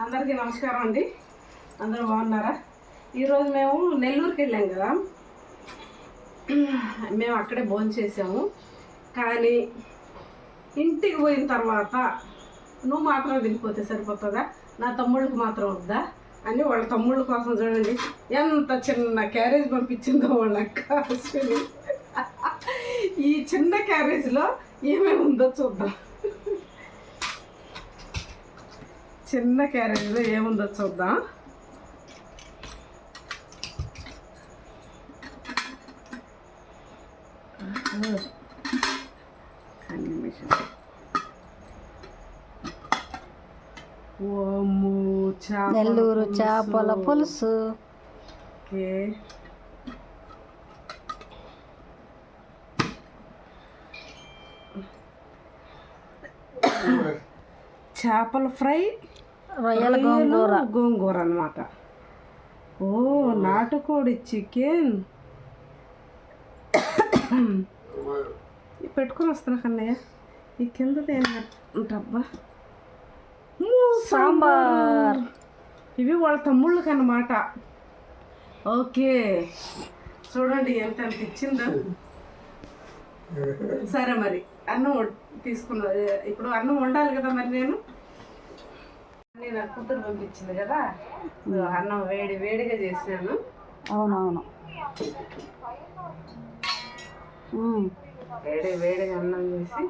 అందరికీ నమస్కారం అండి. అందరూ బాగున్నారా? ఈరోజు మేము నెల్లూరుకి వెళ్ళాం కదా. మేము అక్కడే భోజనం చేసాము. కానీ ఇంటికి పోయిన తర్వాత నువ్వు మాత్రం తినిపోతే సరిపోతుందా? నా తమ్ముళ్ళకి మాత్రం వద్దా? అని వాళ్ళ తమ్ముళ్ళ కోసం చూడండి. ఎంత చిన్న క్యారేజ్ పంపించిందో వాళ్ళ అక్క ఈ చిన్న క్యారేజ్లో ఏమేమి ఉందో చూద్దాం. చిన్న క్యారేజ్లో ఏముందో చూద్దాం. నెల్లూరు పులుసు. చేపల పులుసు. చేపల ఫ్రై. రొయ్యల గోంగూర. గోంగూర అనమాట ఓ నాటుకోడి చికెన్. పెట్టుకొని వస్తున్నా కన్నయ్య. ఈ కింద ఏంటబ్బా సాంబార్. ఇవి వాళ్ళ తమ్ముళ్ళకి అన్నమాట ఓకే. చూడండి ఎంత అనిపించిందో. సరే మరి అన్నం తీసుకున్నా ఇప్పుడు అన్నం వండాలి కదా మరి నేను? నేను కూతురు పంపించింది కదా. అన్నం వేడి వేడిగా చేసినాను. అవునవును. వేడి వేడిగా అన్నం చేసి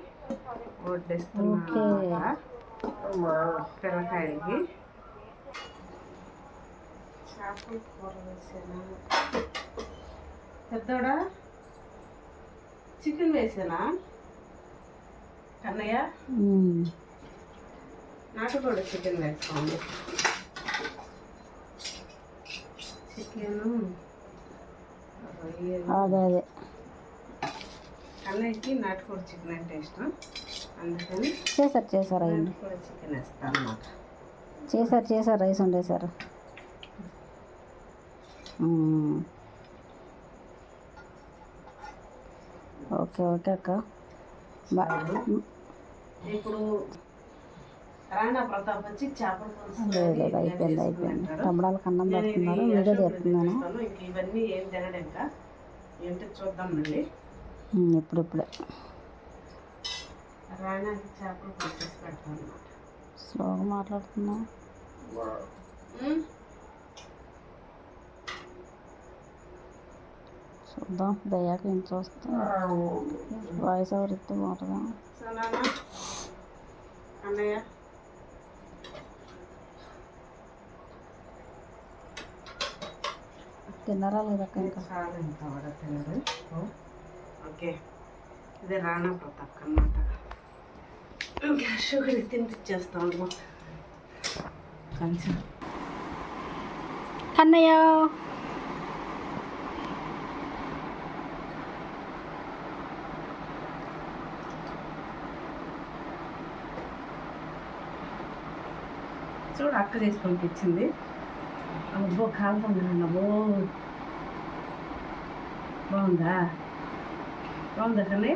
వడ్డిస్తున్నాను అన్నమాట. పిల్లకాయలకి. చేపల కూర వేసాను. పెద్దోడా? చికెన్ వేసానా? కన్నయ్య. నాటుకోడి చికెన్ వేసుకోండి. చికెన్ అదే అదే. కన్నయ్యకి నాటుకోడి చికెన్ అంటే ఇష్టం. అందుకని చేశారు చేశారు అయ్యండి చికెన్ వేస్తాను అన్నమాట చేశారు చేశారు రైస్ వండేశారు. మ్మ్. ఓకే ఓకే అక్క. ఇప్పుడు రాణా ప్రతాప్ వచ్చి చేపల పులుసు లేదు అయిపోయింది అయిపోయింది. చేసుకుని తమ్ముడాలకు అన్నం నేను ఇది పెడుతున్నారు వీడియో అశోక్ చేస్తున్నాను చూపిస్తాను. ఇంక ఇవన్నీ ఏం తినడు ఇంకా. ఏంటో చూద్దాం మళ్ళీ. మ్మ్, ఇప్పుడు ఇప్పుడే రాణాకి చేపలు పులుసు చేసి పెడతాను అనమాట స్లోగా మాట్లాడుతున్నా. చూద్దాం దయ్యాక ఏం చూస్తా. వాయిస్ ఓవర్ ఇస్తే బాగుంటుందా అన్నయ్య? తిన్నారా లేదక్క ఇంకా? చాలా ఇంకా వడ తినడు ఓకే. ఇది రాణా ప్రతాప్ అన్నమాట. ఇంకా షుగర్ తినిపించేస్తా ఉంటాం కొంచెం. కన్నయ్య. చూడు అక్క చేసి పంపించింది అబ్బో కాలుతుంది నాన్న బాగుందా బాగుందా కానీ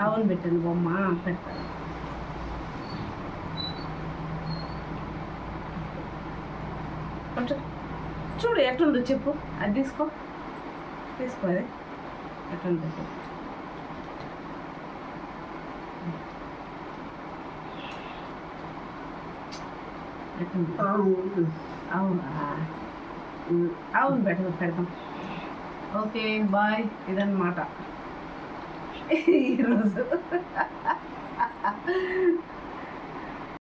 అవును పెట్టండి బొమ్మ పెడతాను కొంచెం చూడు ఎట్లుందో చెప్పు అది తీసుకో తీసుకో అది ఎట్లుందో చెప్పు అవునా. ఉమ్, అవును పెడదాం పెడదాం ఓకే బాయ్. ఇదన్నమాట. ఈరోజు